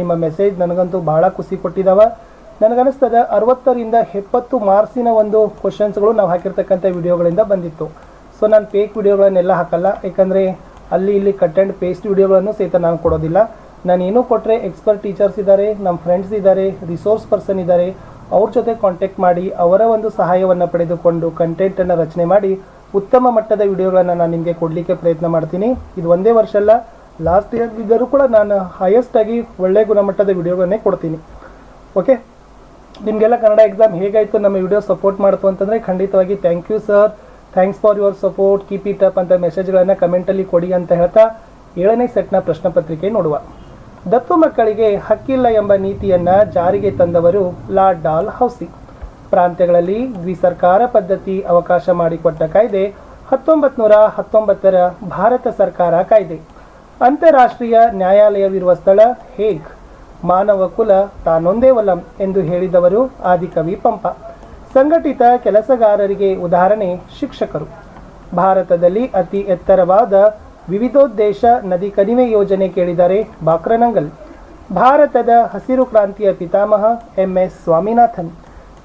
ನಿಮ್ಮ ಮೆಸೇಜ್ ನನಗಂತೂ ಬಹಳ ಖುಷಿ ಕೊಟ್ಟಿದ್ದಾವ. ನನಗನ್ನಿಸ್ತದೆ ಅರವತ್ತರಿಂದ ಎಪ್ಪತ್ತು ಮಾರ್ಕ್ಸಿನ ಒಂದು ಕ್ವಶನ್ಸ್ಗಳು ನಾವು ಹಾಕಿರ್ತಕ್ಕಂಥ ವಿಡಿಯೋಗಳಿಂದ ಬಂದಿತ್ತು. ಸೊ ನಾನು ಫೇಕ್ ವಿಡಿಯೋಗಳನ್ನೆಲ್ಲ ಹಾಕಲ್ಲ. ಯಾಕಂದರೆ ಅಲ್ಲಿ ಇಲ್ಲಿ ಕಟ್ ಆ್ಯಂಡ್ ಪೇಸ್ಟ್ ವಿಡಿಯೋಗಳನ್ನು ಸಹಿತ ನಾನು ಕೊಡೋದಿಲ್ಲ. ನಾನು ಏನೂ ಕೊಟ್ಟರೆ ಎಕ್ಸ್ಪರ್ಟ್ ಟೀಚರ್ಸ್ ಇದ್ದಾರೆ ನಮ್ಮ ಫ್ರೆಂಡ್ಸ್ ಇದ್ದಾರೆ ರಿಸೋರ್ಸ್ ಪರ್ಸನ್ ಇದ್ದಾರೆ. ಅವ್ರ ಜೊತೆ ಕಾಂಟ್ಯಾಕ್ಟ್ ಮಾಡಿ, ಅವರ ಒಂದು ಸಹಾಯವನ್ನು ಪಡೆದುಕೊಂಡು ಕಂಟೆಂಟನ್ನು ರಚನೆ ಮಾಡಿ, ಉತ್ತಮ ಮಟ್ಟದ ವಿಡಿಯೋಗಳನ್ನು ನಾನು ನಿಮಗೆ ಕೊಡಲಿಕ್ಕೆ ಪ್ರಯತ್ನ ಮಾಡ್ತೀನಿ. ಇದು ಒಂದೇ ವರ್ಷ ಅಲ್ಲ. ಲಾಸ್ಟ್ ಇಯರ್ ಇದ್ದರೂ ಕೂಡ ನಾನು ಹೈಯೆಸ್ಟ್ ಆಗಿ ಒಳ್ಳೆ ಗುಣಮಟ್ಟದ ವಿಡಿಯೋಗಳನ್ನೇ ಕೊಡ್ತೀನಿ. ಓಕೆ ನಿಮಗೆಲ್ಲ ಕನ್ನಡ ಎಕ್ಸಾಮ್ ಹೇಗಾಯಿತು? ನಮ್ಮ ವಿಡಿಯೋ ಸಪೋರ್ಟ್ ಮಾಡ್ತು ಅಂತಂದರೆ ಖಂಡಿತವಾಗಿ thank you sir thanks for your support keep it up ಅಂತ ಮೆಸೇಜ್ಗಳನ್ನು ಕಮೆಂಟಲ್ಲಿ ಕೊಡಿ ಅಂತ ಹೇಳ್ತಾ ಏಳನೇ ಸೆಟ್ನ ಪ್ರಶ್ನೆ ಪತ್ರಿಕೆ ನೋಡುವ. ದತ್ತು ಮಕ್ಕಳಿಗೆ ಹಕ್ಕಿಲ್ಲ ಎಂಬ ನೀತಿಯನ್ನು ಜಾರಿಗೆ ತಂದವರು ಲಾರ್ಡ್ ಡಾಲ್ ಹೌಸಿ. ಪ್ರಾಂತ್ಯಗಳಲ್ಲಿ ದ್ವಿಸರ್ಕಾರ ಪದ್ಧತಿ ಅವಕಾಶ ಮಾಡಿಕೊಟ್ಟ ಕಾಯ್ದೆ ಹತ್ತೊಂಬತ್ತು ನೂರ ಹತ್ತೊಂಬತ್ತರ ಭಾರತ ಸರ್ಕಾರ ಕಾಯ್ದೆ. ಅಂತಾರಾಷ್ಟ್ರೀಯ ನ್ಯಾಯಾಲಯವಿರುವ ಸ್ಥಳ ಹೇಗ್? ಮಾನವ ಕುಲ ತಾನೊಂದೇ ವಲಂ ಎಂದು ಹೇಳಿದವರು ಆದಿಕವಿ ಪಂಪ ಸಂಘಟಿತ ಕೆಲಸಗಾರರಿಗೆ ಉದಾಹರಣೆ ಶಿಕ್ಷಕರು. ಭಾರತದಲ್ಲಿ ಅತಿ ಎತ್ತರವಾದ ವಿವಿಧೋದ್ದೇಶ ನದಿ ಕಣಿವೆ ಯೋಜನೆ ಕೇಳಿದರೆ ಬಾಕ್ರನಂಗಲ್ ಭಾರತದ ಹಸಿರು ಕ್ರಾಂತಿಯ ಪಿತಾಮಹ ಎಂಎಸ್ ಸ್ವಾಮಿನಾಥನ್.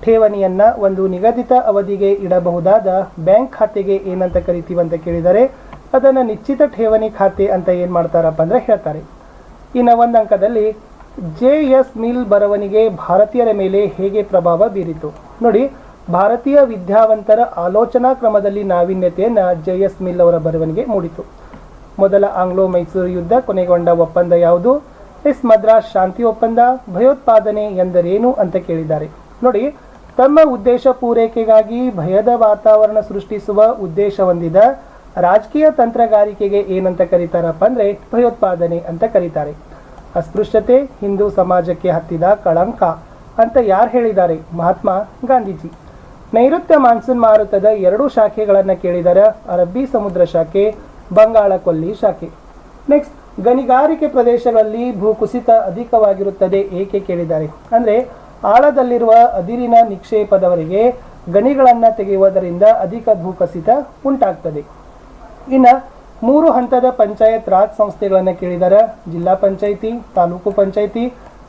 ಠೇವಣಿಯನ್ನ ಒಂದು ನಿಗದಿತ ಅವಧಿಗೆ ಇಡಬಹುದಾದ ಬ್ಯಾಂಕ್ ಖಾತೆಗೆ ಏನಂತ ಕರಿತೀವಂತ ಕೇಳಿದರೆ ಅದನ್ನು ನಿಶ್ಚಿತ ಠೇವಣಿ ಖಾತೆ ಅಂತ ಏನು ಮಾಡ್ತಾರಪ್ಪ ಅಂದರೆ ಹೇಳ್ತಾರೆ. ಇನ್ನು ಒಂದು ಅಂಕದಲ್ಲಿ ಜೆ ಎಸ್ ಮಿಲ್ ಬರವಣಿಗೆ ಭಾರತೀಯರ ಮೇಲೆ ಹೇಗೆ ಪ್ರಭಾವ ಬೀರಿತು. ನೋಡಿ, ಭಾರತೀಯ ವಿದ್ಯಾವಂತರ ಆಲೋಚನಾ ಕ್ರಮದಲ್ಲಿ ನಾವೀನ್ಯತೆಯನ್ನು ಜೆ ಎಸ್ ಮಿಲ್ ಅವರ ಬರವಣಿಗೆ ಮೂಡಿತು. ಮೊದಲ ಆಂಗ್ಲೋ ಮೈಸೂರು ಯುದ್ಧ ಕೊನೆಗೊಂಡ ಒಪ್ಪಂದ ಯಾವುದು? ಎಸ್ ಮದ್ರಾಸ್ ಶಾಂತಿ ಒಪ್ಪಂದ, ಭಯೋತ್ಪಾದನೆ ಎಂದರೇನು ಅಂತ ಕೇಳಿದ್ದಾರೆ. ನೋಡಿ, ತಮ್ಮ ಉದ್ದೇಶ ಪೂರೈಕೆಗಾಗಿ ಭಯದ ವಾತಾವರಣ ಸೃಷ್ಟಿಸುವ ಉದ್ದೇಶ ಹೊಂದಿದ ರಾಜಕೀಯ ತಂತ್ರಗಾರಿಕೆಗೆ ಏನಂತ ಕರೀತಾರಪ್ಪ ಅಂದರೆ ಭಯೋತ್ಪಾದನೆ ಅಂತ ಕರೀತಾರೆ. ಅಸ್ಪೃಶ್ಯತೆ ಹಿಂದೂ ಸಮಾಜಕ್ಕೆ ಹತ್ತಿದ ಕಳಂಕ ಅಂತ ಯಾರು ಹೇಳಿದ್ದಾರೆ? ಮಹಾತ್ಮ ಗಾಂಧೀಜಿ. ನೈಋತ್ಯ ಮಾನ್ಸೂನ್ ಮಾರುತದ ಎರಡು ಶಾಖೆಗಳನ್ನು ಕೇಳಿದರೆ ಅರಬ್ಬಿ ಸಮುದ್ರ ಶಾಖೆ, ಬಂಗಾಳ ಕೊಲ್ಲಿ ಶಾಖೆ. ನೆಕ್ಸ್ಟ್ ಗಣಿಗಾರಿಕೆ ಪ್ರದೇಶಗಳಲ್ಲಿ ಭೂಕುಸಿತ ಅಧಿಕವಾಗಿರುತ್ತದೆ ಏಕೆ ಕೇಳಿದ್ದಾರೆ? ಅಂದರೆ ಆಳದಲ್ಲಿರುವ ಅದಿರಿನ ನಿಕ್ಷೇಪದವರಿಗೆ ಗಣಿಗಳನ್ನು ತೆಗೆಯುವುದರಿಂದ ಅಧಿಕ ಭೂಕುಸಿತ ಉಂಟಾಗ್ತದೆ. ಇನ್ನು ಮೂರು ಹಂತದ ಪಂಚಾಯತ್ ರಾಜ್ ಸಂಸ್ಥೆಗಳನ್ನು ಕೇಳಿದರೆ. ಜಿಲ್ಲಾ ಪಂಚಾಯಿತಿ, ತಾಲೂಕು ಪಂಚಾಯಿತಿ,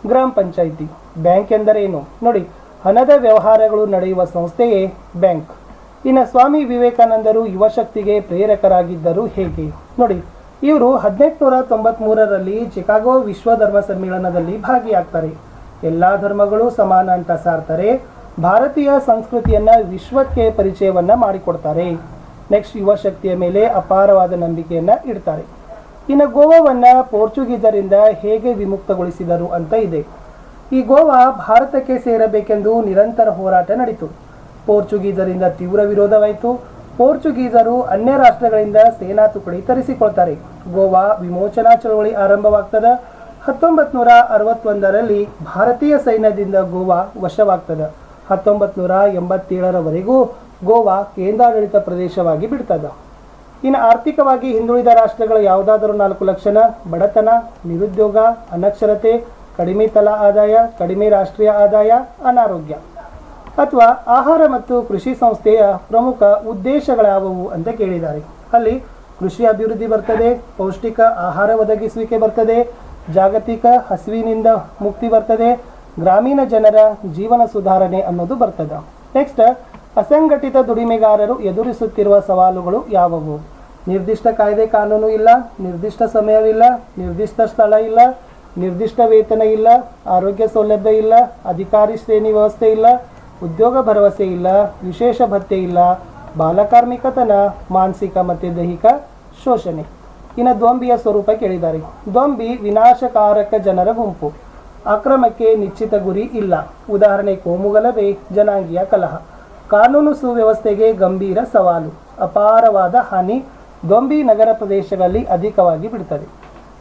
ಗ್ರಾಮ ಪಂಚಾಯಿತಿ. ಬ್ಯಾಂಕ್ ಎಂದರೆ ಏನು? ನೋಡಿ, ಹಣದ ವ್ಯವಹಾರಗಳು ನಡೆಯುವ ಸಂಸ್ಥೆಯೇ ಬ್ಯಾಂಕ್. ಇನ್ನು ಸ್ವಾಮಿ ವಿವೇಕಾನಂದರು ಯುವಶಕ್ತಿಗೆ ಪ್ರೇರಕರಾಗಿದ್ದರು ಹೇಗೆ? ನೋಡಿ, ಇವರು ಹದಿನೆಂಟುನೂರ ತೊಂಬತ್ಮೂರರಲ್ಲಿ ಚಿಕಾಗೋ ವಿಶ್ವ ಧರ್ಮ ಸಮ್ಮೇಳನದಲ್ಲಿ ಭಾಗಿಯಾಗ್ತಾರೆ. ಎಲ್ಲ ಧರ್ಮಗಳು ಸಮಾನ ಅಂತ ಸಾರ್ತಾರೆ. ಭಾರತೀಯ ಸಂಸ್ಕೃತಿಯನ್ನ ವಿಶ್ವಕ್ಕೆ ಪರಿಚಯವನ್ನ ಮಾಡಿಕೊಡ್ತಾರೆ. ನೆಕ್ಸ್ಟ್ ಯುವ ಶಕ್ತಿಯ ಮೇಲೆ ಅಪಾರವಾದ ನಂಬಿಕೆಯನ್ನ ಇಡ್ತಾರೆ. ಇನ್ನು ಗೋವಾವನ್ನ ಪೋರ್ಚುಗೀಸರಿಂದ ಹೇಗೆ ವಿಮುಕ್ತಗೊಳಿಸಿದರು ಅಂತ ಇದೆ. ಈ ಗೋವಾ ಭಾರತಕ್ಕೆ ಸೇರಬೇಕೆಂದು ನಿರಂತರ ಹೋರಾಟ ನಡೀತು. ಪೋರ್ಚುಗೀಸರಿಂದ ತೀವ್ರ ವಿರೋಧವಾಯಿತು. ಪೋರ್ಚುಗೀಸರು ಅನ್ಯ ರಾಷ್ಟ್ರಗಳಿಂದ ಸೇನಾ ತುಕಡಿ ತರಿಸಿಕೊಳ್ತಾರೆ. ಗೋವಾ ವಿಮೋಚನಾ ಚಳವಳಿ ಆರಂಭವಾಗ್ತದೆ. ಹತ್ತೊಂಬತ್ತು ನೂರ ಅರವತ್ತೊಂದರಲ್ಲಿ ಭಾರತೀಯ ಸೈನ್ಯದಿಂದ ಗೋವಾ ವಶವಾಗ್ತದೆ. ಹತ್ತೊಂಬತ್ತು ನೂರ ಎಂಬತ್ತೇಳರವರೆಗೂ ಗೋವಾ ಕೇಂದ್ರಾಡಳಿತ ಪ್ರದೇಶವಾಗಿ ಬಿಡ್ತದ. ಇನ್ನು ಆರ್ಥಿಕವಾಗಿ ಹಿಂದುಳಿದ ರಾಷ್ಟ್ರಗಳ ಯಾವುದಾದರೂ ನಾಲ್ಕು ಲಕ್ಷಣ ಬಡತನ, ನಿರುದ್ಯೋಗ, ಅನಕ್ಷರತೆ, ಕಡಿಮೆ ತಲಾ ಆದಾಯ, ಕಡಿಮೆ ರಾಷ್ಟ್ರೀಯ ಆದಾಯ, ಅನಾರೋಗ್ಯ. ಅಥವಾ ಆಹಾರ ಮತ್ತು ಕೃಷಿ ಸಂಸ್ಥೆಯ ಪ್ರಮುಖ ಉದ್ದೇಶಗಳಾವುವು ಅಂತ ಕೇಳಿದ್ದಾರೆ. ಅಲ್ಲಿ ಕೃಷಿ ಅಭಿವೃದ್ಧಿ ಬರ್ತದೆ, ಪೌಷ್ಟಿಕ ಆಹಾರ ಒದಗಿಸುವಿಕೆ ಬರ್ತದೆ, ಜಾಗತಿಕ ಹಸಿವಿನಿಂದ ಮುಕ್ತಿ ಬರ್ತದೆ, ಗ್ರಾಮೀಣ ಜನರ ಜೀವನ ಸುಧಾರಣೆ ಅನ್ನೋದು ಬರ್ತದೆ. ನೆಕ್ಸ್ಟ್ ಅಸಂಘಟಿತ ದುಡಿಮೆಗಾರರು ಎದುರಿಸುತ್ತಿರುವ ಸವಾಲುಗಳು ಯಾವುವು? ನಿರ್ದಿಷ್ಟ ಕಾಯ್ದೆ ಕಾನೂನು ಇಲ್ಲ, ನಿರ್ದಿಷ್ಟ ಸಮಯವಿಲ್ಲ, ನಿರ್ದಿಷ್ಟ ಸ್ಥಳ ಇಲ್ಲ, ನಿರ್ದಿಷ್ಟ ವೇತನ ಇಲ್ಲ, ಆರೋಗ್ಯ ಸೌಲಭ್ಯ ಇಲ್ಲ, ಅಧಿಕಾರಿ ಶ್ರೇಣಿ ವ್ಯವಸ್ಥೆ ಇಲ್ಲ, ಉದ್ಯೋಗ ಭರವಸೆ ಇಲ್ಲ, ವಿಶೇಷ ಭತ್ಯೆ ಇಲ್ಲ ಬಾಲಕಾರ್ಮಿಕತನ ಮಾನಸಿಕ ಮತ್ತು ದೈಹಿಕ ಶೋಷಣೆ. ಇನ್ನು ದೊಂಬಿಯ ಸ್ವರೂಪ ಕೇಳಿದ್ದಾರೆ. ದೊಂಬಿ ವಿನಾಶಕಾರಕ ಜನರ ಗುಂಪು. ಅಕ್ರಮಕ್ಕೆ ನಿಶ್ಚಿತ ಗುರಿ ಇಲ್ಲ. ಉದಾಹರಣೆ ಕೋಮುಗಲಭೆ, ಜನಾಂಗೀಯ ಕಲಹ. ಕಾನೂನು ಸುವ್ಯವಸ್ಥೆಗೆ ಗಂಭೀರ ಸವಾಲು. ಅಪಾರವಾದ ಹಾನಿ ದೊಂಬಿ ನಗರ ಪ್ರದೇಶಗಳಲ್ಲಿ ಅಧಿಕವಾಗಿ ಬಿಡುತ್ತದೆ.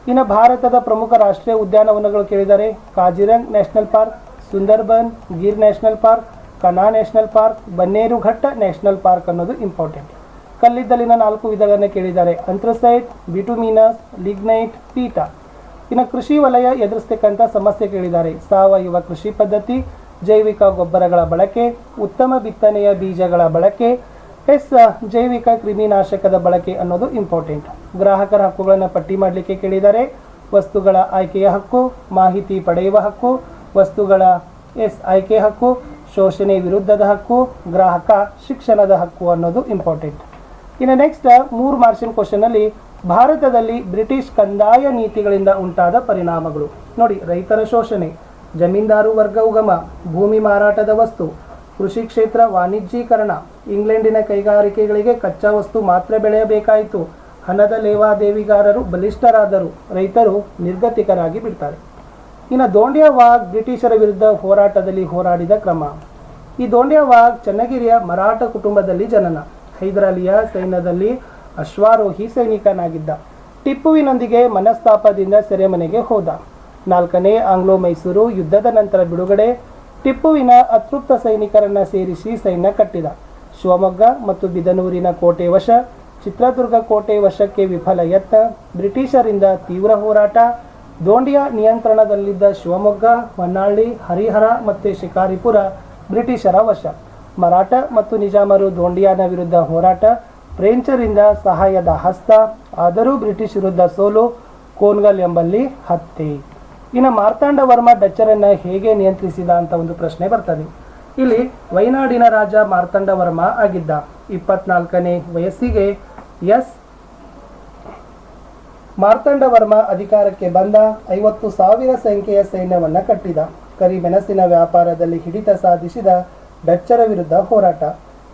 ಇನ್ನು ಭಾರತದ ಪ್ರಮುಖ ರಾಷ್ಟ್ರೀಯ ಉದ್ಯಾನವನಗಳು ಕೇಳಿದರೆ Kaziranga national park, Sundarban Gir national park, Kanha national park Bannerghatta national park ಅನ್ನೋದು ಇಂಪಾರ್ಟೆಂಟ್. ಕಲ್ಲಿದ್ದಲಿನ ನಾಲ್ಕು ವಿಧಗಳನ್ನು ಕೇಳಿದ್ದಾರೆ ಅಂತ್ರಸೈಟ್, ಬಿಟುಮಿನಸ್, ಲಿಗ್ನೈಟ್, ಪೀಟಾ. ಇನ್ನು ಕೃಷಿ ವಲಯ ಎದುರಿಸ್ತಕ್ಕಂಥ ಸಮಸ್ಯೆ ಕೇಳಿದ್ದಾರೆ ಸಾವಯವ ಕೃಷಿ ಪದ್ಧತಿ ಜೈವಿಕ ಗೊಬ್ಬರಗಳ ಬಳಕೆ, ಉತ್ತಮ ಬಿತ್ತನೆಯ ಬೀಜಗಳ ಬಳಕೆ, ಎಸ್ ಜೈವಿಕ ಕ್ರಿಮಿನಾಶಕದ ಬಳಕೆ ಅನ್ನೋದು ಇಂಪಾರ್ಟೆಂಟ್ ಗ್ರಾಹಕರ ಹಕ್ಕುಗಳನ್ನು ಪಟ್ಟಿ ಮಾಡಲಿಕ್ಕೆ ಕೇಳಿದ್ದಾರೆ ವಸ್ತುಗಳ ಆಯ್ಕೆಯ ಹಕ್ಕು, ಮಾಹಿತಿ ಪಡೆಯುವ ಹಕ್ಕು, ವಸ್ತುಗಳ, ಎಸ್, ಆಯ್ಕೆ ಹಕ್ಕು, ಶೋಷಣೆ ವಿರುದ್ಧದ ಹಕ್ಕು, ಗ್ರಾಹಕ ಶಿಕ್ಷಣದ ಹಕ್ಕು ಅನ್ನೋದು ಇಂಪಾರ್ಟೆಂಟ್ ಇನ್ನು ನೆಕ್ಸ್ಟ್ ಮೂರು ಮಾರ್ಷಿನ್ ಕ್ವಶನಲ್ಲಿ ಭಾರತದಲ್ಲಿ ಬ್ರಿಟಿಷ್ ಕಂದಾಯ ನೀತಿಗಳಿಂದ ಉಂಟಾದ ಪರಿಣಾಮಗಳು. ನೋಡಿ, ರೈತರ ಶೋಷಣೆ. ಜಮೀನ್ದಾರು ವರ್ಗ ಉಗಮ, ಭೂಮಿ ಮಾರಾಟದ ವಸ್ತು, ಕೃಷಿ ಕ್ಷೇತ್ರ ವಾಣಿಜ್ಯೀಕರಣ, ಇಂಗ್ಲೆಂಡಿನ ಕೈಗಾರಿಕೆಗಳಿಗೆ ಕಚ್ಚಾ ವಸ್ತು ಮಾತ್ರ ಬೆಳೆಯಬೇಕಾಯಿತು. ಹಣದ ಲೇವಾದೇವಿಗಾರರು ಬಲಿಷ್ಠರಾದರು, ರೈತರು ನಿರ್ಗತಿಕರಾಗಿ ಬಿಡ್ತಾರೆ. ಇನ್ನು ದೋಂಡ್ಯವಾಗ್ ಬ್ರಿಟಿಷರ ವಿರುದ್ಧ ಹೋರಾಟದಲ್ಲಿ ಹೋರಾಡಿದ ಕ್ರಮ. ಈ ದೋಂಡ್ಯವಾಗ್ ಚನ್ನಗಿರಿಯ ಮರಾಠ ಕುಟುಂಬದಲ್ಲಿ ಜನನ. ಹೈದರಾಲಿಯ ಸೈನ್ಯದಲ್ಲಿ ಅಶ್ವಾರೋಹಿ ಸೈನಿಕನಾಗಿದ್ದ. ಟಿಪ್ಪುವಿನೊಂದಿಗೆ ಮನಸ್ತಾಪದಿಂದ ಸೆರೆಮನೆಗೆ ಹೋದ. ನಾಲ್ಕನೇ ಆಂಗ್ಲೋ ಮೈಸೂರು ಯುದ್ಧದ ನಂತರ ಬಿಡುಗಡೆ ಟಿಪ್ಪುವಿನ ಅತೃಪ್ತ ಸೈನಿಕರನ್ನ ಸೇರಿಸಿ ಸೈನ್ಯ ಕಟ್ಟಿದ. ಶಿವಮೊಗ್ಗ ಮತ್ತು ಬಿದನೂರಿನ ಕೋಟೆ ವಶ, ಚಿತ್ರದುರ್ಗ ಕೋಟೆ ವಶಕ್ಕೆ ವಿಫಲ ಯತ್ನ, ಬ್ರಿಟಿಷರಿಂದ ತೀವ್ರ ಹೋರಾಟ, ದೋಂಡಿಯ ನಿಯಂತ್ರಣದಲ್ಲಿದ್ದ ಶಿವಮೊಗ್ಗ, ಹೊನ್ನಾಳಿ, ಹರಿಹರ ಮತ್ತು ಶಿಕಾರಿಪುರ ಬ್ರಿಟಿಷರ ವಶ. ಮರಾಠ ಮತ್ತು ನಿಜಾಮರು ದೋಂಡಿಯಾನ ವಿರುದ್ಧ ಹೋರಾಟ, ಫ್ರೆಂಚರಿಂದ ಸಹಾಯದ ಹಸ್ತ, ಆದರೂ ಬ್ರಿಟಿಷ್ ವಿರುದ್ಧ ಸೋಲು, ಕೋನ್ಗಲ್ ಎಂಬಲ್ಲಿ ಹತ್ಯೆ. ಇನ್ನು ಮಾರ್ತಾಂಡ ವರ್ಮ ಡಚ್ಚರನ್ನ ಹೇಗೆ ನಿಯಂತ್ರಿಸಿದ ಅಂತ ಒಂದು ಪ್ರಶ್ನೆ ಬರ್ತದೆ. ಇಲ್ಲಿ ವೈನಾಡಿನ ರಾಜ ಮಾರ್ತಾಂಡ ವರ್ಮ ಆಗಿದ್ದ. ಇಪ್ಪತ್ನಾಲ್ಕನೇ ವಯಸ್ಸಿಗೆ ಎಸ್. ಮಾರ್ತಾಂಡ ವರ್ಮ ಅಧಿಕಾರಕ್ಕೆ ಬಂದ ಐವತ್ತು ಸಾವಿರ ಸಂಖ್ಯೆಯ ಸೈನ್ಯವನ್ನ ಕಟ್ಟಿದ. ಕರಿಮೆಣಸಿನ ವ್ಯಾಪಾರದಲ್ಲಿ ಹಿಡಿತ ಸಾಧಿಸಿದ ಡಚ್ಚರ ವಿರುದ್ಧ ಹೋರಾಟ.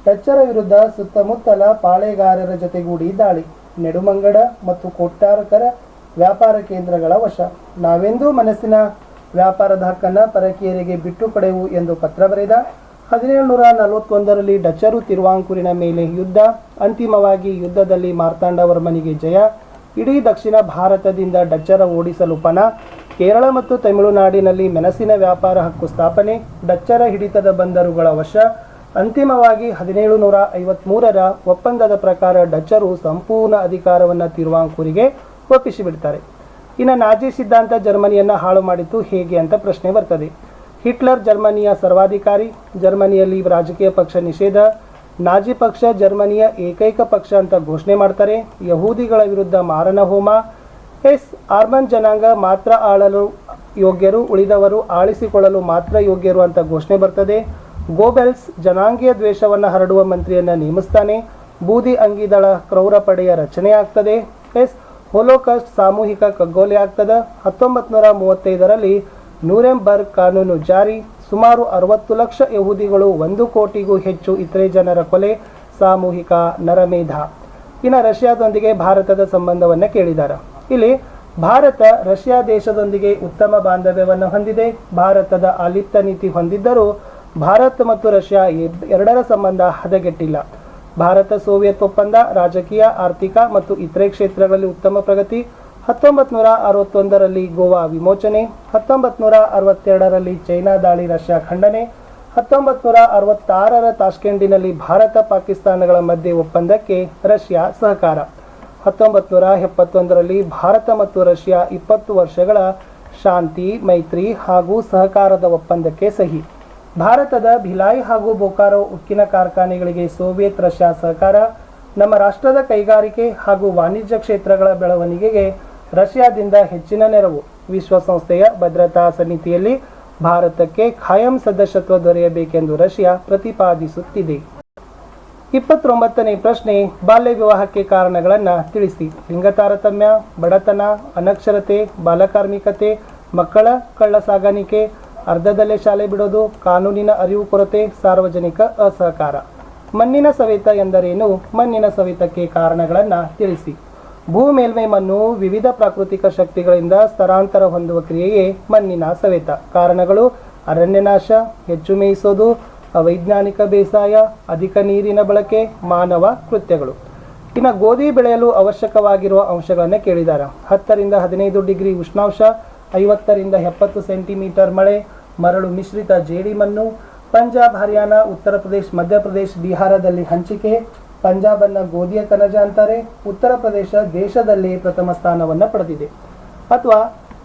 ಡಚ್ಚರ ವಿರುದ್ಧ ಸುತ್ತಮುತ್ತಲ ಪಾಳೆಗಾರರ ಜೊತೆಗೂಡಿ ದಾಳಿ. ನೆಡುಮಂಗಡ ಮತ್ತು ಕೊಟ್ಟಾರಕರ ವ್ಯಾಪಾರ ಕೇಂದ್ರಗಳ ವಶ. ನಾವೆಂದೂ ಮನಸ್ಸಿನ ವ್ಯಾಪಾರದ ಹಕ್ಕನ್ನು ಪರಕೀಯರಿಗೆ ಬಿಟ್ಟು ಕೊಡೆವು ಎಂದು ಪತ್ರ ಬರೆದ. ಹದಿನೇಳುನೂರ ನಲವತ್ತೊಂದರಲ್ಲಿ ಡಚ್ಚರು ತಿರುವಾಂಕೂರಿನ ಮೇಲೆ ಯುದ್ಧ. ಅಂತಿಮವಾಗಿ ಯುದ್ಧದಲ್ಲಿ ಮಾರ್ತಾಂಡವರ್ಮನಿಗೆ ಜಯ. ಇಡೀ ದಕ್ಷಿಣ ಭಾರತದಿಂದ ಡಚ್ಚರ ಓಡಿಸಲು ಪಣ. ಕೇರಳ ಮತ್ತು ತಮಿಳುನಾಡಿನಲ್ಲಿ ಮೆಣಸಿನ ವ್ಯಾಪಾರ ಹಕ್ಕು ಸ್ಥಾಪನೆ. ಡಚ್ಚರ ಹಿಡಿತದ ಬಂದರುಗಳ ವಶ. ಅಂತಿಮವಾಗಿ ಹದಿನೇಳು ನೂರ ಐವತ್ಮೂರರ ಒಪ್ಪಂದದ ಪ್ರಕಾರ ಡಚ್ಚರು ಸಂಪೂರ್ಣ ಅಧಿಕಾರವನ್ನು ತಿರುವಾಂಕೂರಿಗೆ ಒಪ್ಪಿಸಿಬಿಡ್ತಾರೆ ಇನ್ನು ನಾಜಿ ಸಿದ್ಧಾಂತ ಜರ್ಮನಿಯನ್ನು ಹಾಳು ಮಾಡಿತು ಹೇಗೆ ಅಂತ ಪ್ರಶ್ನೆ ಬರ್ತದೆ. ಹಿಟ್ಲರ್ ಜರ್ಮನಿಯ ಸರ್ವಾಧಿಕಾರಿ, ಜರ್ಮನಿಯಲ್ಲಿ ರಾಜಕೀಯ ಪಕ್ಷ ನಿಷೇಧ, ನಾಜಿ ಪಕ್ಷ ಜರ್ಮನಿಯ ಏಕೈಕ ಪಕ್ಷ ಅಂತ ಘೋಷಣೆ ಮಾಡ್ತಾರೆ. ಯಹೂದಿಗಳ ವಿರುದ್ಧ ಮಾರಣ ಹೋಮ, ಎಸ್ ಆರ್ಮನ್ ಜನಾಂಗ ಮಾತ್ರ ಆಳಲು ಯೋಗ್ಯರು, ಉಳಿದವರು ಆಳಿಸಿಕೊಳ್ಳಲು ಮಾತ್ರ ಯೋಗ್ಯರು ಅಂತ ಘೋಷಣೆ ಬರ್ತದೆ. ಗೋಬೆಲ್ಸ್ ಜನಾಂಗೀಯ ದ್ವೇಷವನ್ನು ಹರಡುವ ಮಂತ್ರಿಯನ್ನು ನೇಮಿಸ್ತಾನೆ. ಬೂದಿ ಅಂಗಿದಳ ಕ್ರೌರ ಪಡೆಯ ರಚನೆ ಆಗ್ತದೆ ಎಸ್ ಹೋಲೋಕಾಸ್ಟ್ ಸಾಮೂಹಿಕ ಕಗ್ಗೊಲೆಯಾಗ್ತದ ಹತ್ತೊಂಬತ್ತು ನೂರ ಮೂವತ್ತೈದರಲ್ಲಿ ನೂರೆಂಬರ್ಗ್ ಕಾನೂನು ಜಾರಿ. ಸುಮಾರು ಅರವತ್ತು ಲಕ್ಷ ಯಹೂದಿಗಳು ಒಂದು ಕೋಟಿಗೂ ಹೆಚ್ಚು ಇತರೆ ಜನರ ಕೊಲೆ, ಸಾಮೂಹಿಕ ನರಮೇಧ. ಇನ್ನು ರಷ್ಯಾದೊಂದಿಗೆ ಭಾರತದ ಸಂಬಂಧವನ್ನು ಕೇಳಿದ್ದಾರೆ ಇಲ್ಲಿ ಭಾರತ ರಷ್ಯಾ ದೇಶದೊಂದಿಗೆ ಉತ್ತಮ ಬಾಂಧವ್ಯವನ್ನು ಹೊಂದಿದೆ. ಭಾರತದ ಅಲಿಪ್ತ ನೀತಿ ಹೊಂದಿದ್ದರೂ ಭಾರತ ಮತ್ತು ರಷ್ಯಾ ಎರಡರ ಸಂಬಂಧ ಹದಗೆಟ್ಟಿಲ್ಲ. ಭಾರತ, ಸೋವಿಯತ್ ಒಪ್ಪಂದ, ರಾಜಕೀಯ, ಆರ್ಥಿಕ ಮತ್ತು ಇತರೆ ಕ್ಷೇತ್ರಗಳಲ್ಲಿ ಉತ್ತಮ ಪ್ರಗತಿ ಹತ್ತೊಂಬತ್ತು ನೂರ ಅರವತ್ತೊಂದರಲ್ಲಿ ಗೋವಾ ವಿಮೋಚನೆ ಹತ್ತೊಂಬತ್ತು ನೂರ ಅರವತ್ತೆರಡರಲ್ಲಿ ಚೈನಾ ದಾಳಿ ರಷ್ಯಾ ಖಂಡನೆ ಹತ್ತೊಂಬತ್ತು ನೂರ ಅರವತ್ತಾರರ ತಾಷ್ಕೆಂಡಿನಲ್ಲಿ ಭಾರತ, ಪಾಕಿಸ್ತಾನಗಳ ಮಧ್ಯೆ ಒಪ್ಪಂದಕ್ಕೆ ರಷ್ಯಾ ಸಹಕಾರ ಹತ್ತೊಂಬತ್ತು ನೂರ ಎಪ್ಪತ್ತೊಂದರಲ್ಲಿ ಭಾರತ ಮತ್ತು ರಷ್ಯಾ ಇಪ್ಪತ್ತು ವರ್ಷಗಳ ಶಾಂತಿ, ಮೈತ್ರಿ ಹಾಗೂ ಸಹಕಾರದ ಒಪ್ಪಂದಕ್ಕೆ ಸಹಿ. ಭಾರತದ ಭಿಲಾಯ್ ಹಾಗೂ ಬೋಕಾರೋ ಉಕ್ಕಿನ ಕಾರ್ಖಾನೆಗಳಿಗೆ ಸೋವಿಯತ್ ರಷ್ಯಾ ಸಹಕಾರ ನಮ್ಮ ರಾಷ್ಟ್ರದ ಕೈಗಾರಿಕೆ ಹಾಗೂ ವಾಣಿಜ್ಯ ಕ್ಷೇತ್ರಗಳ ಬೆಳವಣಿಗೆಗೆ ರಷ್ಯಾದಿಂದ ಹೆಚ್ಚಿನ ನೆರವು. ವಿಶ್ವಸಂಸ್ಥೆಯ ಭದ್ರತಾ ಸಮಿತಿಯಲ್ಲಿ ಭಾರತಕ್ಕೆ ಖಾಯಂ ಸದಸ್ಯತ್ವ ದೊರೆಯಬೇಕೆಂದು ರಷ್ಯಾ ಪ್ರತಿಪಾದಿಸುತ್ತಿದೆ. ಇಪ್ಪತ್ತೊಂಬತ್ತನೇ ಪ್ರಶ್ನೆ, ಬಾಲ್ಯ ವಿವಾಹಕ್ಕೆ ಕಾರಣಗಳನ್ನು ತಿಳಿಸಿ. ಲಿಂಗ ತಾರತಮ್ಯ, ಬಡತನ, ಅನಕ್ಷರತೆ, ಬಾಲಕಾರ್ಮಿಕತೆ, ಮಕ್ಕಳ ಕಳ್ಳ ಸಾಗಾಣಿಕೆ ಅರ್ಧದಲ್ಲೇ ಶಾಲೆ ಬಿಡೋದು, ಕಾನೂನಿನ ಅರಿವು ಕೊರತೆ, ಸಾರ್ವಜನಿಕ ಅಸಹಕಾರ. ಮಣ್ಣಿನ ಸವೆತ ಎಂದರೇನು? ಮಣ್ಣಿನ ಸವೆತಕ್ಕೆ ಕಾರಣಗಳನ್ನು ತಿಳಿಸಿ. ಭೂ ಮೇಲ್ಮೈ ಮಣ್ಣು ವಿವಿಧ ಪ್ರಾಕೃತಿಕ ಶಕ್ತಿಗಳಿಂದ ಸ್ಥಳಾಂತರ ಹೊಂದುವ ಕ್ರಿಯೆಯೇ ಮಣ್ಣಿನ ಸವೆತ. ಕಾರಣಗಳು? ಅರಣ್ಯನಾಶ, ಹೆಚ್ಚು ಮೇಯಿಸೋದು, ಅವೈಜ್ಞಾನಿಕ ಬೇಸಾಯ, ಅಧಿಕ ನೀರಿನ ಬಳಕೆ, ಮಾನವ ಕೃತ್ಯಗಳು. ಇನ್ನು ಗೋಧಿ ಬೆಳೆಯಲು ಅವಶ್ಯಕವಾಗಿರುವ ಅಂಶಗಳನ್ನು ಕೇಳಿದ್ದಾರೆ ಹತ್ತರಿಂದ ಹದಿನೈದು ಡಿಗ್ರಿ ಉಷ್ಣಾಂಶ ಐವತ್ತರಿಂದ ಎಪ್ಪತ್ತು ಸೆಂಟಿಮೀಟರ್ ಮಳೆ, ಮರಳು ಮಿಶ್ರಿತ ಜೇಡಿಮಣ್ಣು, ಪಂಜಾಬ್, ಹರಿಯಾಣ, ಉತ್ತರ ಪ್ರದೇಶ ಮಧ್ಯಪ್ರದೇಶ ಬಿಹಾರದಲ್ಲಿ ಹಂಚಿಕೆ, ಪಂಜಾಬನ್ನ ಗೋಧಿಯ ಕಣಜ ಅಂತಾರೆ, ಉತ್ತರ ಪ್ರದೇಶ ದೇಶದಲ್ಲಿ ಪ್ರಥಮ ಸ್ಥಾನವನ್ನು ಪಡೆದಿದೆ. ಅಥವಾ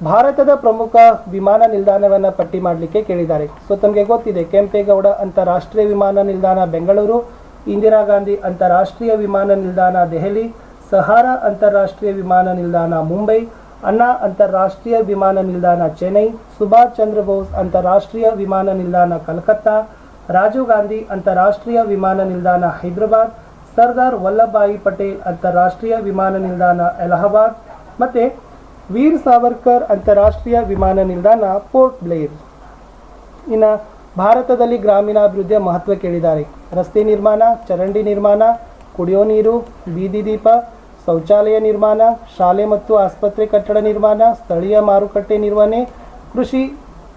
ಭಾರತದ ಪ್ರಮುಖ ವಿಮಾನ ನಿಲ್ದಾಣವನ್ನು ಪಟ್ಟಿ ಮಾಡಲಿಕ್ಕೆ ಕೇಳಿದ್ದಾರೆ. ಸೊ, ತಮಗೆ ಗೊತ್ತಿದೆ, ಕೆಂಪೇಗೌಡ ಅಂತಾರಾಷ್ಟ್ರೀಯ ವಿಮಾನ ನಿಲ್ದಾಣ ಬೆಂಗಳೂರು, ಇಂದಿರಾ ಗಾಂಧಿ ಅಂತಾರಾಷ್ಟ್ರೀಯ ವಿಮಾನ ನಿಲ್ದಾಣ ದೆಹಲಿ, ಸಹಾರಾ ಅಂತಾರಾಷ್ಟ್ರೀಯ ವಿಮಾನ ನಿಲ್ದಾಣ ಮುಂಬೈ ಅಣ್ಣಾ ಅಂತಾರಾಷ್ಟ್ರೀಯ ವಿಮಾನ ನಿಲ್ದಾಣ ಚೆನ್ನೈ, ಸುಭಾಷ್ ಚಂದ್ರ ಬೋಸ್ ಅಂತಾರಾಷ್ಟ್ರೀಯ ವಿಮಾನ ನಿಲ್ದಾಣ ಕಲ್ಕತ್ತಾ, ರಾಜೀವ್ ಗಾಂಧಿ ಅಂತಾರಾಷ್ಟ್ರೀಯ ವಿಮಾನ ನಿಲ್ದಾಣ ಹೈದರಾಬಾದ್, ಸರ್ದಾರ್ ವಲ್ಲಭಭಾಯಿ ಪಟೇಲ್ ಅಂತಾರಾಷ್ಟ್ರೀಯ ವಿಮಾನ ನಿಲ್ದಾಣ ಅಲಹಾಬಾದ್, ಮತ್ತು ವೀರ್ ಸಾವರ್ಕರ್ ಅಂತಾರಾಷ್ಟ್ರೀಯ ವಿಮಾನ ನಿಲ್ದಾಣ ಪೋರ್ಟ್ ಬ್ಲೇರ್. ಇನ್ನು ಭಾರತದಲ್ಲಿ ಗ್ರಾಮೀಣಾಭಿವೃದ್ಧಿಯ ಮಹತ್ವ ಕೇಳಿದ್ದಾರೆ. ರಸ್ತೆ ನಿರ್ಮಾಣ, ಚರಂಡಿ ನಿರ್ಮಾಣ, ಕುಡಿಯೋ ನೀರು, ಬೀದಿ ದೀಪ ಶೌಚಾಲಯ ನಿರ್ಮಾಣ, ಶಾಲೆ ಮತ್ತು ಆಸ್ಪತ್ರೆ ಕಟ್ಟಡ ನಿರ್ಮಾಣ, ಸ್ಥಳೀಯ ಮಾರುಕಟ್ಟೆ ನಿರ್ವಹಣೆ, ಕೃಷಿ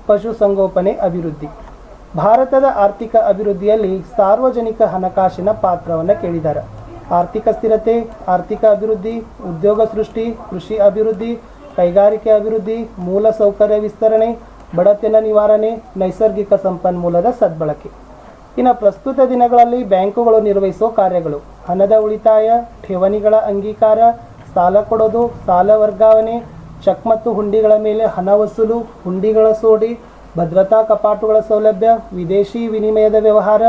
ಪಶುಸಂಗೋಪನೆ ಅಭಿವೃದ್ಧಿ. ಭಾರತದ ಆರ್ಥಿಕ ಅಭಿವೃದ್ಧಿಯಲ್ಲಿ ಸಾರ್ವಜನಿಕ ಹಣಕಾಸಿನ ಪಾತ್ರವನ್ನು ಕೇಳಿದ್ದಾರೆ ಆರ್ಥಿಕ ಸ್ಥಿರತೆ, ಆರ್ಥಿಕ ಅಭಿವೃದ್ಧಿ, ಉದ್ಯೋಗ ಸೃಷ್ಟಿ, ಕೃಷಿ ಅಭಿವೃದ್ಧಿ, ಕೈಗಾರಿಕೆ ಅಭಿವೃದ್ಧಿ ಮೂಲ ಸೌಕರ್ಯ ವಿಸ್ತರಣೆ, ಬಡತನ ನಿವಾರಣೆ, ನೈಸರ್ಗಿಕ ಸಂಪನ್ಮೂಲದ ಸದ್ಬಳಕೆ. ಇನ್ನು ಪ್ರಸ್ತುತ ದಿನಗಳಲ್ಲಿ ಬ್ಯಾಂಕುಗಳು ನಿರ್ವಹಿಸುವ ಕಾರ್ಯಗಳು. ಹಣದ ಉಳಿತಾಯ, ಠೇವಣಿಗಳ ಅಂಗೀಕಾರ, ಸಾಲ ಕೊಡೋದು, ಸಾಲ ವರ್ಗಾವಣೆ, ಚೆಕ್ ಮತ್ತು ಹುಂಡಿಗಳ ಮೇಲೆ ಹಣ ವಸೂಲು, ಹುಂಡಿಗಳ ಸೋಡಿ, ಭದ್ರತಾ ಕಪಾಟುಗಳ ಸೌಲಭ್ಯ, ವಿದೇಶಿ ವಿನಿಮಯದ ವ್ಯವಹಾರ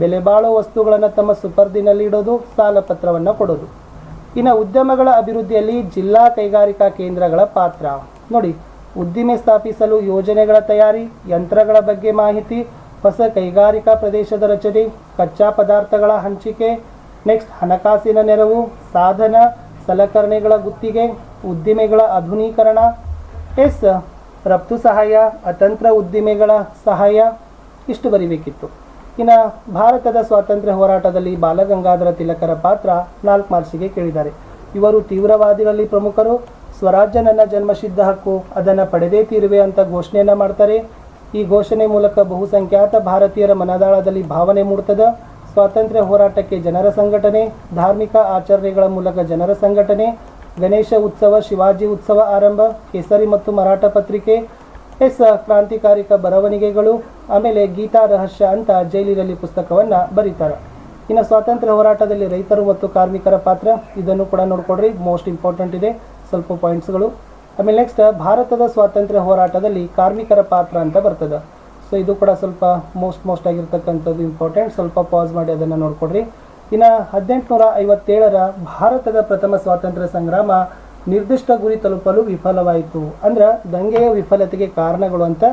ಬೆಲೆಬಾಳೋ ವಸ್ತುಗಳನ್ನು ತಮ್ಮ ಸುಪರ್ದಿನಲ್ಲಿ ಇಡೋದು, ಸಾಲ ಪತ್ರವನ್ನು ಕೊಡೋದು. ಇನ್ನು ಉದ್ಯಮಗಳ ಅಭಿವೃದ್ಧಿಯಲ್ಲಿ ಜಿಲ್ಲಾ ಕೈಗಾರಿಕಾ ಕೇಂದ್ರಗಳ ಪಾತ್ರ. ನೋಡಿ, ಉದ್ದಿಮೆ ಸ್ಥಾಪಿಸಲು ಯೋಜನೆಗಳ ತಯಾರಿ, ಯಂತ್ರಗಳ ಬಗ್ಗೆ ಮಾಹಿತಿ ಹೊಸ ಕೈಗಾರಿಕಾ ಪ್ರದೇಶದ ರಚನೆ, ಕಚ್ಚಾ ಪದಾರ್ಥಗಳ ಹಂಚಿಕೆ, ನೆಕ್ಸ್ಟ್ ಹಣಕಾಸಿನ ನೆರವು, ಸಾಧನ ಸಲಕರಣೆಗಳ ಗುತ್ತಿಗೆ, ಉದ್ದಿಮೆಗಳ ಆಧುನೀಕರಣ, ಎಸ್ ರಫ್ತು ಸಹಾಯ, ಅತಂತ್ರ ಉದ್ದಿಮೆಗಳ ಸಹಾಯ ಇಷ್ಟು ಬರಿಬೇಕಿತ್ತು. ಇನ್ನು ಭಾರತದ ಸ್ವಾತಂತ್ರ್ಯ ಹೋರಾಟದಲ್ಲಿ ಬಾಲಗಂಗಾಧರ ತಿಲಕರ ಪಾತ್ರ ನಾಲ್ಕು ಮಾರ್ಕ್ಸಿಗೆ ಕೇಳಿದ್ದಾರೆ. ಇವರು ತೀವ್ರವಾದಿಗಳಲ್ಲಿ ಪ್ರಮುಖರು. ಸ್ವರಾಜ್ಯ ನನ್ನ ಜನ್ಮಸಿದ್ಧ ಹಕ್ಕು, ಅದನ್ನು ಪಡೆದೇ ತೀರುವೆ ಅಂತ ಘೋಷಣೆಯನ್ನು ಮಾಡ್ತಾರೆ. ಈ ಘೋಷಣೆ ಮೂಲಕ ಬಹುಸಂಖ್ಯಾತ ಭಾರತೀಯರ ಮನದಾಳದಲ್ಲಿ ಭಾವನೆ ಮೂಡುತ್ತದೆ. ಸ್ವಾತಂತ್ರ್ಯ ಹೋರಾಟಕ್ಕೆ ಜನರ ಸಂಘಟನೆ, ಧಾರ್ಮಿಕ ಆಚರಣೆಗಳ ಮೂಲಕ ಜನರ ಸಂಘಟನೆ, ಗಣೇಶ ಉತ್ಸವ, ಶಿವಾಜಿ ಉತ್ಸವ ಆರಂಭ, ಕೇಸರಿ ಮತ್ತು ಮರಾಠ ಪತ್ರಿಕೆ, ಎಸ್ ಕ್ರಾಂತಿಕಾರಿಕ ಬರವಣಿಗೆಗಳು, ಆಮೇಲೆ ಗೀತಾ ರಹಸ್ಯ ಅಂತ ಜೈಲಿನಲ್ಲಿ ಪುಸ್ತಕವನ್ನು ಬರೀತಾರೆ. ಇನ್ನು ಸ್ವಾತಂತ್ರ್ಯ ಹೋರಾಟದಲ್ಲಿ ರೈತರು ಮತ್ತು ಕಾರ್ಮಿಕರ ಪಾತ್ರ, ಇದನ್ನು ಕೂಡ ನೋಡ್ಕೊಡ್ರಿ ಮೋಸ್ಟ್ ಇಂಪಾರ್ಟೆಂಟ್ ಇದೆ. ಸ್ವಲ್ಪ ಪಾಯಿಂಟ್ಸ್ಗಳು ಆಮೇಲೆ ನೆಕ್ಸ್ಟ್ ಭಾರತದ ಸ್ವಾತಂತ್ರ್ಯ ಹೋರಾಟದಲ್ಲಿ ಕಾರ್ಮಿಕರ ಪಾತ್ರ ಅಂತ ಬರ್ತದೆ. ಸೊ ಇದು ಕೂಡ ಸ್ವಲ್ಪ ಮೋಸ್ಟ್ ಮೋಸ್ಟ್ ಆಗಿರ್ತಕ್ಕಂಥದ್ದು ಇಂಪಾರ್ಟೆಂಟ್ ಸ್ವಲ್ಪ ಪಾಸ್ ಮಾಡಿ ಅದನ್ನು ನೋಡ್ಕೊಡ್ರಿ. ಇನ್ನು ಹದಿನೆಂಟುನೂರ ಐವತ್ತೇಳರ ಭಾರತದ ಪ್ರಥಮ ಸ್ವಾತಂತ್ರ್ಯ ಸಂಗ್ರಾಮ ನಿರ್ದಿಷ್ಟ ಗುರಿ ತಲುಪಲು ವಿಫಲವಾಯಿತು. ಅಂದ್ರೆ ದಂಗೆಯ ವಿಫಲತೆಗೆ ಕಾರಣಗಳು ಅಂತ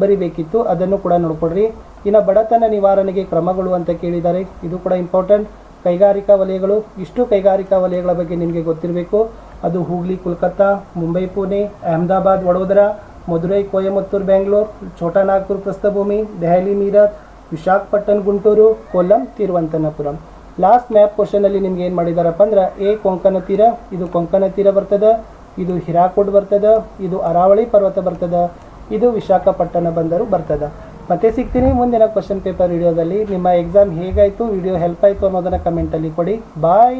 ಬರಿಬೇಕಿತ್ತು. ಅದನ್ನು ಕೂಡ ನೋಡ್ಕೊಡ್ರಿ. ಇನ್ನು ಬಡತನ ನಿವಾರಣೆಗೆ ಕ್ರಮಗಳು ಅಂತ ಕೇಳಿದ್ದಾರೆ ಇದು ಕೂಡ ಇಂಪಾರ್ಟೆಂಟ್ ಕೈಗಾರಿಕಾ ವಲಯಗಳು, ಇಷ್ಟು ಕೈಗಾರಿಕಾ ವಲಯಗಳ ಬಗ್ಗೆ ನಿಮಗೆ ಗೊತ್ತಿರಬೇಕು. ಅದು ಹೂಗ್ಲಿ, ಕೋಲ್ಕತ್ತಾ, ಮುಂಬೈ, ಪುಣೆ, ಅಹಮದಾಬಾದ್, ವಡೋದರಾ, ಮಧುರೈ, ಕೊಯಮತ್ತೂರು, ಬೆಂಗಳೂರು ಛೋಟಾ ನಾಗ್ಪುರ್ ಪ್ರಸ್ಥಭೂಮಿ, ದೆಹಲಿ, ಮೀರತ್, ವಿಶಾಖಪಟ್ಟಣ, ಗುಂಟೂರು, ಕೊಲ್ಲಂ ತಿರುವಂತನಪುರಂ ಲಾಸ್ಟ್ ಮ್ಯಾಪ್ ಕ್ವಶನಲ್ಲಿ ನಿಮ್ಗೆ ಏನು ಮಾಡಿದಾರಪ್ಪ ಅಂದ್ರೆ ಎ ಕೊಂಕಣ ತೀರ, ಇದು ಕೊಂಕಣ ತೀರ ಬರ್ತದ, ಇದು ಹಿರಾಕುಡ್ ಬರ್ತದ, ಇದು ಅರಾವಳಿ ಪರ್ವತ ಬರ್ತದ, ಇದು ವಿಶಾಖಪಟ್ಟಣ ಬಂದರು ಬರ್ತದ. ಮತ್ತೆ ಸಿಗ್ತೀನಿ ಮುಂದಿನ ಕ್ವಶನ್ ಪೇಪರ್ ವಿಡಿಯೋದಲ್ಲಿ ನಿಮ್ಮ ಎಕ್ಸಾಮ್ ಹೇಗಾಯಿತು ವಿಡಿಯೋ ಹೆಲ್ಪ್ ಆಯಿತು ಅನ್ನೋದನ್ನು ಕಮೆಂಟಲ್ಲಿ ಕೊಡಿ. ಬಾಯ್